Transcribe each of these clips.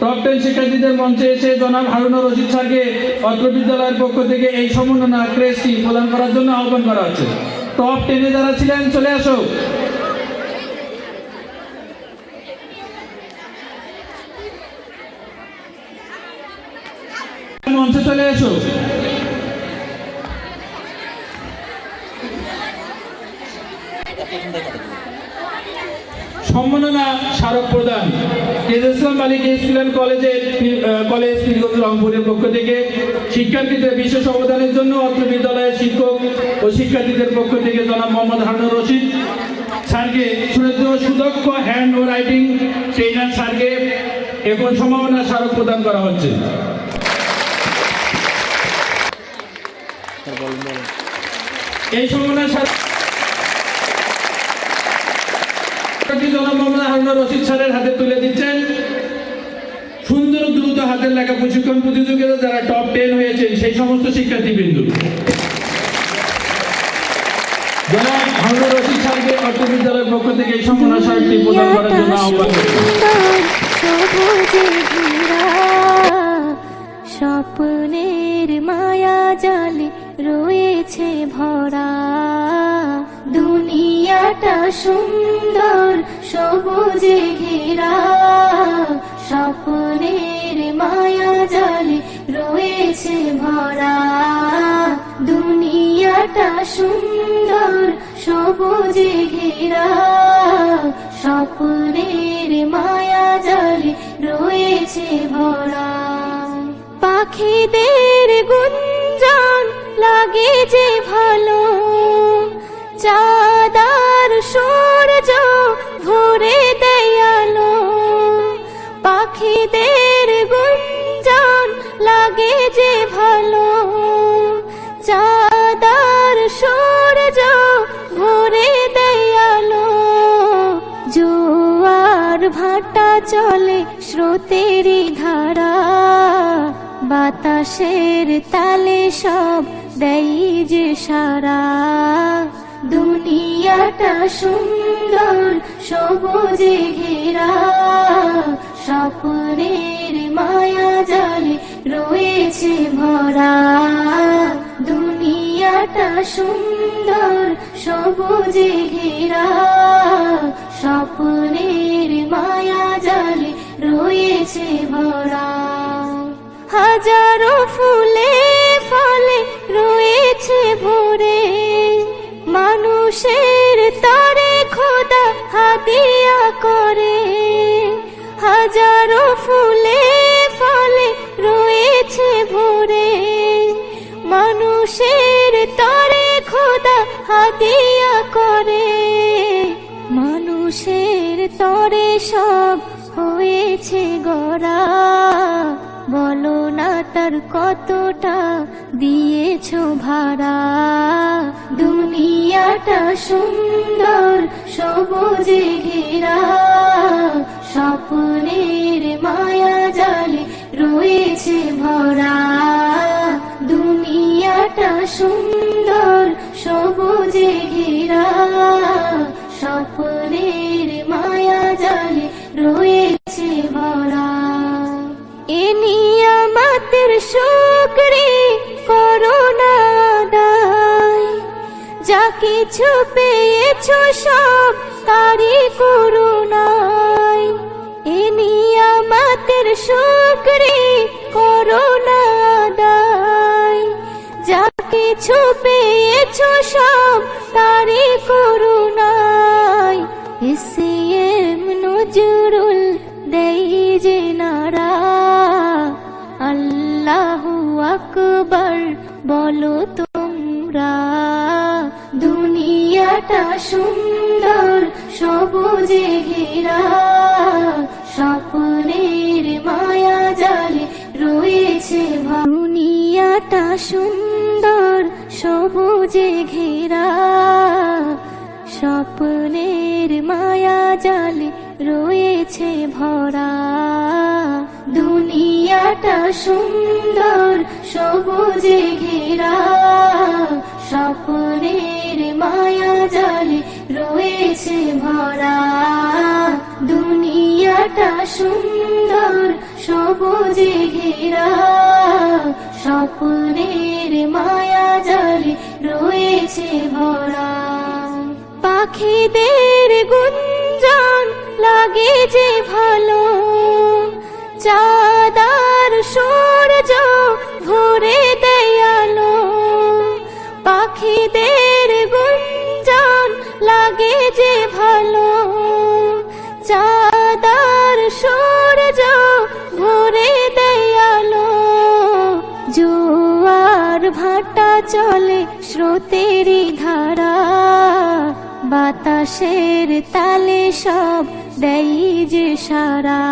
Top ten শিক্ষার্থীদের মঞ্চে এসে জনাব হারুনুর রশিদ স্যারকে অত্র বিদ্যালয়ের পক্ষ থেকে এই সমন্বনা ক্রেসটি প্রদান করার জন্য আহ্বান করা হচ্ছে। টপ টেনে যারা ছিলেন, চলে আসো। মঞ্চে চলে এসো। সম্মাননা স্মারক প্রদান। তেজ বালিকা স্কুল কলেজের কলেজ পীরগঞ্জ রংপুরের পক্ষ থেকে শিক্ষার্থীদের বিশেষ অবদানের জন্য অত্র বিদ্যালয়ের শিক্ষক ও শিক্ষার্থীদের পক্ষ থেকে জনাব মোহাম্মদ হারুনুর রশিদ স্যারকে সুরেন্দ্র সুদক্ষ হ্যান্ড ও রাইটিং ট্রেনার স্যারকে এখন সম্ভাবনা স্মারক প্রদান করা হচ্ছে। এই সম্ভাবনা স্মারক শিক্ষার্থী জনাব মোহাম্মদ রশিদ স্যারের হাতে তুলে দিচ্ছেন। সুন্দর দ্রুত হাতের লেখা প্রশিক্ষণ প্রতিযোগিতা যারা টপ টেন হয়েছেন, সেই সমস্ত শিক্ষার্থী বিন্দু জনাব হারুনুর রশিদ স্যারকে অর্থ বিদ্যালয়ের পক্ষ থেকে এই স্বপ্নের মায়া জালে রয়েছে ভরা। দুনিয়াটা সুন্দর, সবুজে ঘেরা। স্বপ্নের মায়া জালে রয়েছে ভরা। দুনিয়াটা সুন্দর, সবুজে ঘেরা। স্বপ্নের মায়া জালে রয়েছে ভরা। পাখিদের গুঞ্জন লাগে লাগে যে ভালো, চাঁদার সূর্য ভরে দেয়ালো জোয়ার ভাটা চলে স্রোতেরই ধারা, বাতাসের তালে সব দেই যে সারা। দুনিয়াটা সুন্দর, সবুজে ঘেরা স্বপ্নের মায়া জালে রয়েছে ভরা। দুনিয়াটা সুন্দর, সবুজে ঘেরা। স্বপ্নের মায়া জালে রয়েছে ভরা। হাজারো ফুলে ফলে রয়েছে ভরে। মানুষের তারে খোদা হাতিয়া করে। হাজারো ফুলে ফলে রয়েছে ভরে। মানুষের তরে খোদা হাতিয়া করে। মানুষের তরে সব হয়েছে গড়া। বলো না তার কতটা দিয়েছ ভাড়া। দুনিয়াটা সুন্দর, সবুজে ঘেরা। স্বপ্নের মায়া জালে রয়েছে ভরা। দুনিয়াটা সুন্দর সবুজে ঘেরা। স্বপ্নের মায়া জালে রয়েছে যা কিছু সব তারি করুণায়। এ নিয়ামতের শুকরি দায় যা কিছু পেয়েছ সব তারি করুণায়। এসিএম নজরুল দেই দুনিয়াটা সুন্দর সবুজে ঘেরা, স্বপ্নের মায়া জালে রয়েছে ভরা। দুনিয়াটা সুন্দর সবুজে ঘেরা, স্বপ্নের মায়া জালে রয়েছে ভরা দুনিয়াটা সুন্দর সবুজে ঘেরা, স্বপ্নের মায়া জালে রয়েছে ভরা। দুনিয়াটা সুন্দর, সবুজে ঘেরা। স্বপ্নের মায়া জালে রয়েছে ভরা। পাখিদের গুঞ্জন লাগে যে ভালো। চাদার সূর্য ভরে দেয়ালো। পাখিদের চলে স্রোতের ধারা। বাতাসের তালে সব দেয় যে সারা।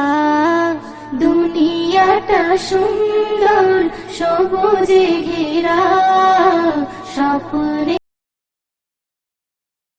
দুনিয়াটা সুন্দর সবুজে ঘেরা। স্বপ্নে